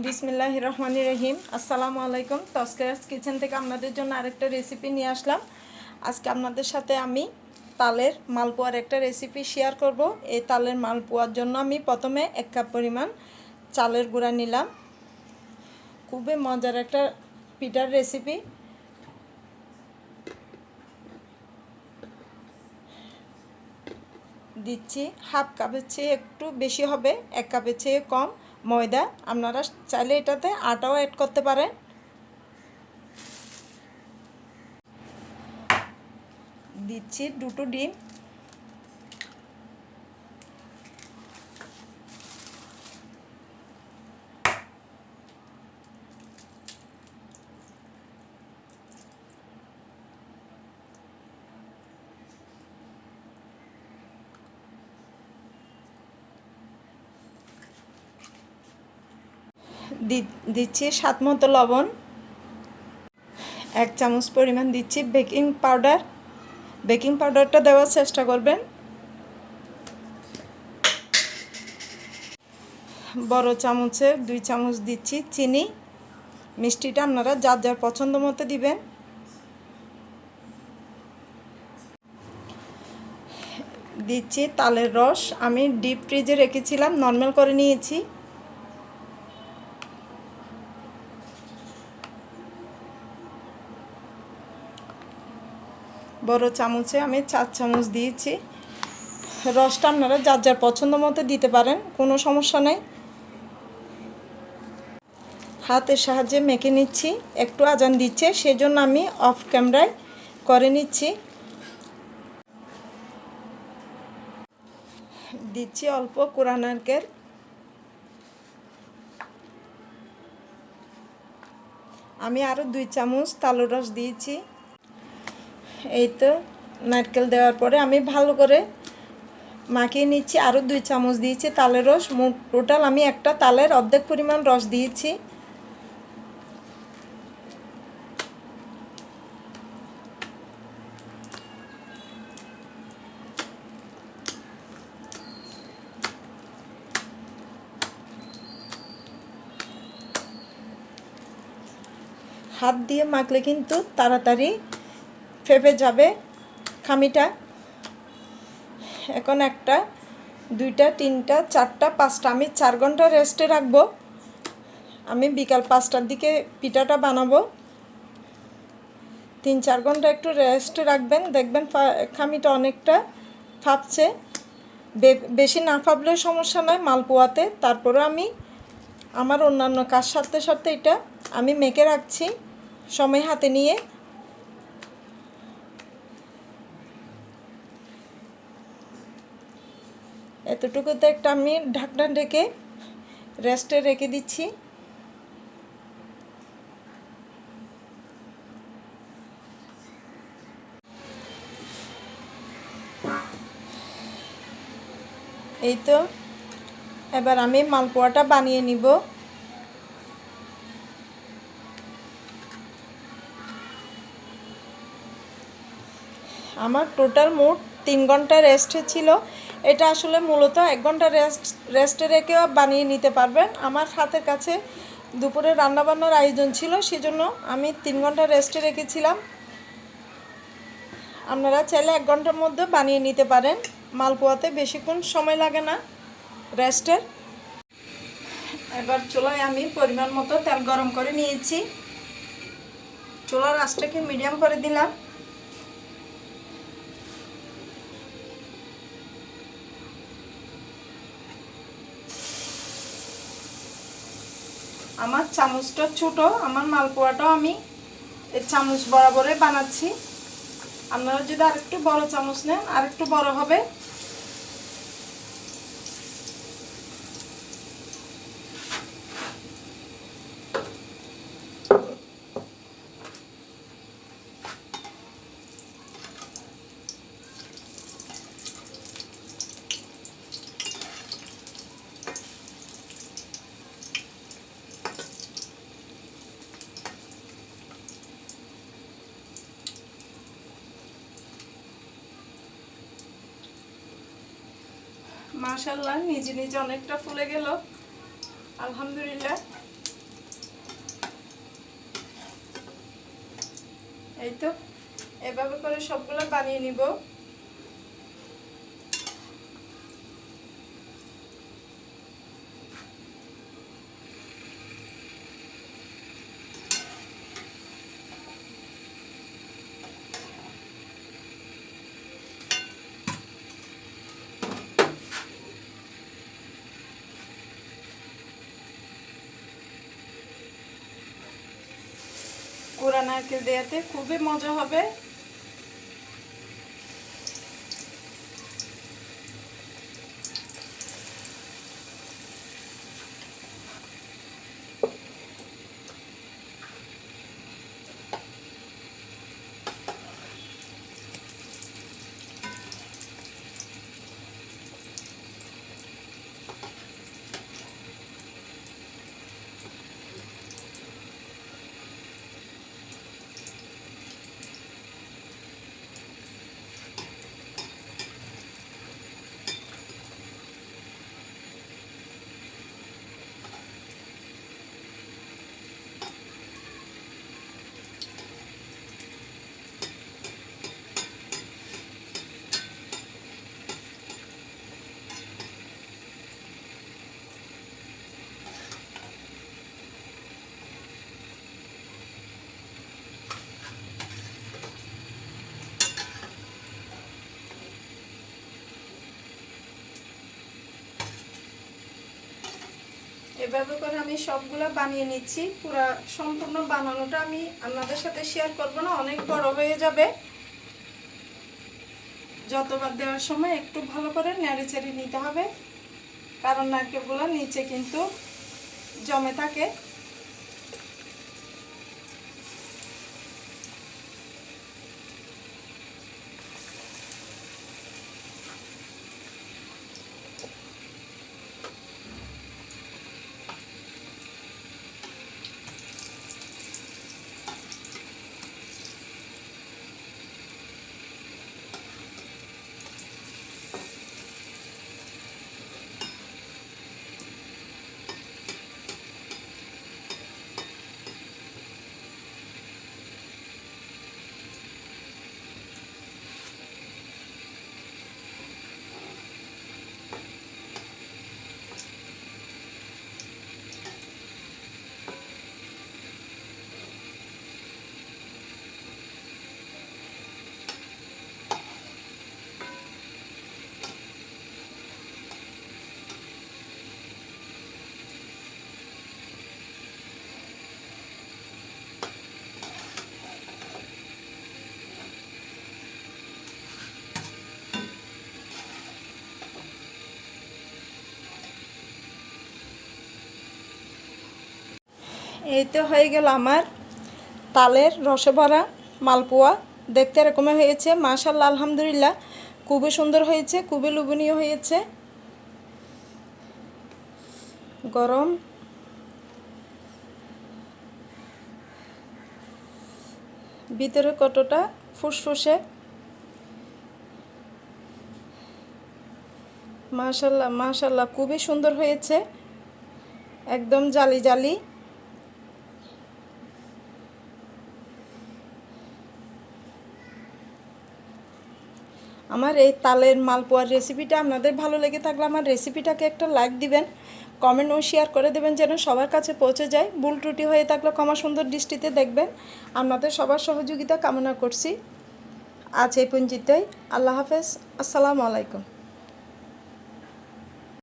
বিসমিল্লাহ রহমান রহিম আসসালামু আলাইকুম। তস্করাস কিচেন থেকে আপনাদের জন্য আরেকটা রেসিপি নিয়ে আসলাম। আজকে আপনাদের সাথে আমি তালের মালপোয়ার একটা রেসিপি শেয়ার করব। এই তালের মালপোয়ার জন্য আমি প্রথমে এক কাপ পরিমাণ চালের গুঁড়া নিলাম। খুবই মজার একটা পিঠার রেসিপি দিচ্ছি হাফ কাপের চেয়ে একটু বেশি হবে, এক কাপের চেয়ে কম। ময়দা। আপনারা চাইলে এটাতে আটাও অ্যাড করতে পারেন। দিচ্ছি দুটো ডিম। দিচ্ছি স্বাদ মতো লবণ, এক চামচ পরিমাণ দিচ্ছি বেকিং পাউডার। বেকিং পাউডারটা দেওয়ার চেষ্টা করবেন। বড় চামচের দুই চামচ দিচ্ছি চিনি। মিষ্টিটা আপনারা যার যার পছন্দ মতো দিবেন। দিচ্ছি তালের রস। আমি ডিপ ফ্রিজে রেখেছিলাম, নর্মাল করে নিয়েছি। বড় চামচে আমি চার চামচ দিয়েছি। রসটা আপনারা যার যার পছন্দ মতো দিতে পারেন, কোনো সমস্যা নেই। হাতের সাহায্যে মেখে নিচ্ছি, একটু আজান দিচ্ছে, সেজন্য আমি অফ ক্যামেরায় করে নিচ্ছি। দিচ্ছি অল্প কোরআনার্কের আমি আরও দুই চামচ তালু রস দিয়েছি। এই তো নারকেল দেওয়ার পরে আমি ভালো করে মাখিয়ে নিচ্ছি আরও দুই চামচ দিয়েছি তালের রস। মোট টোটাল আমি একটা তালের অর্ধেক পরিমাণ রস দিয়েছি। হাত দিয়ে মাখলে কিন্তু তাড়াতাড়ি ফেপে যাবে খামিটা। এখন একটা, দুইটা, তিনটা, চারটা, পাঁচটা। আমি চার ঘণ্টা রেস্টে রাখব। আমি বিকাল পাঁচটার দিকে পিঠাটা বানাবো। তিন, চার ঘণ্টা একটু রেস্টে রাখবেন। দেখবেন খামিটা অনেকটা ফাঁপছে। বেশি না ফাঁপলেও সমস্যা নয় মালপোয়াতে তারপরে আমি আমার অন্যান্য কাজ সারতে সারতে এটা আমি মেখে রাখছি সময় হাতে নিয়ে। এতটুকুতে একটা আমি ঢাকনা ঢেকে রেস্টে রেখে দিচ্ছি। এই তো, এবার আমি মালপোয়াটা বানিয়ে নিব। আমার টোটাল মোট তিন ঘণ্টা রেস্টে ছিল। এটা আসলে মূলত এক ঘণ্টা রেস্ট রেস্টে রেখেও বানিয়ে নিতে পারবেন। আমার হাতের কাছে দুপুরে রান্নাবান্নার আয়োজন ছিল, সেজন্য আমি তিন ঘণ্টা রেস্টে রেখেছিলাম। আপনারা চাইলে এক ঘণ্টার মধ্যে বানিয়ে নিতে পারেন। মালপোয়াতে বেশিক্ষণ সময় লাগে না রেস্টের এবার চুলায় আমি পরিমাণ মতো তেল গরম করে নিয়েছি। চুলার আঁচটাকে মিডিয়াম করে দিলাম। আমার চামচটা ছোট, আমার মালপোয়াটাও আমি এই চামচ বরাবরে বানাচ্ছি। আপনারা যদি আরেকটু বড় চামচ নেন, আরেকটু বড় হবে। মাশাল্লাহ নিজে নিজে অনেকটা ফুলে গেল। আলহামদুলিল্লাহ। এই তো এভাবে করে সবগুলো বানিয়ে নিব। নারকেল দেওয়াতে খুবই মজা হবে। এভাবে করে আমি সবগুলো বানিয়ে নিচ্ছি, পুরা সম্পূর্ণ বানানোটা আমি আপনাদের সাথে শেয়ার করব না, অনেক বড় হয়ে যাবে। যতবার দেওয়ার সময় একটু ভালো করে নেড়ে চেড়ে নিতে হবে, কারণ নারকেলগুলো নিচে কিন্তু জমে থাকে। এই তো হয়ে গেল আমার তালের রসে ভরা মালপোয়া। দেখতে এরকমই হয়েছে মাশাল্লাহ আলহামদুলিল্লাহ। খুবই সুন্দর হয়েছে, খুবই লোভনীয় হয়েছে। গরম। ভিতরে কতটা ফুসফুসে। মাশাল্লাহ মাশাল্লাহ খুবই সুন্দর হয়েছে। একদম জালি জালি। আমার এই তালের মালপোয়ার রেসিপিটা আপনাদের ভালো লেগে থাকলে আমার রেসিপিটাকে একটা লাইক দিবেন কমেন্ট ও শেয়ার করে দেবেন যেন সবার কাছে পৌঁছে যায়। ভুল ত্রুটি হয়ে থাকলে ক্ষমা সুন্দর দৃষ্টিতে দেখবেন। আপনাদের সবার সহযোগিতা কামনা করছি। আজ এই পুঞ্জিতেই আল্লাহ হাফেজ। আসসালামু আলাইকুম।